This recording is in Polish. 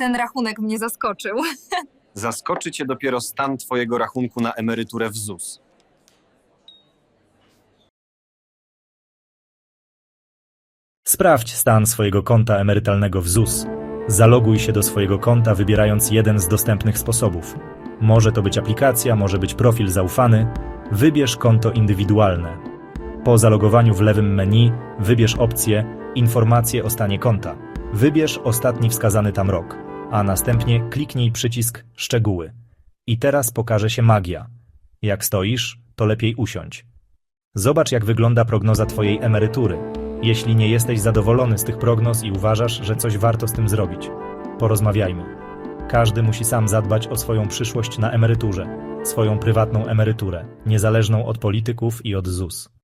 Ten rachunek mnie zaskoczył. Zaskoczy cię dopiero stan twojego rachunku na emeryturę w ZUS. Sprawdź stan swojego konta emerytalnego w ZUS. Zaloguj się do swojego konta wybierając jeden z dostępnych sposobów. Może to być aplikacja, może być profil zaufany. Wybierz konto indywidualne. Po zalogowaniu w lewym menu wybierz opcję Informacje o stanie konta. Wybierz ostatni wskazany tam rok, a następnie kliknij przycisk Szczegóły. I teraz pokaże się magia. Jak stoisz, to lepiej usiądź. Zobacz, jak wygląda prognoza Twojej emerytury. Jeśli nie jesteś zadowolony z tych prognoz i uważasz, że coś warto z tym zrobić, porozmawiajmy. Każdy musi sam zadbać o swoją przyszłość na emeryturze, swoją prywatną emeryturę, niezależną od polityków i od ZUS.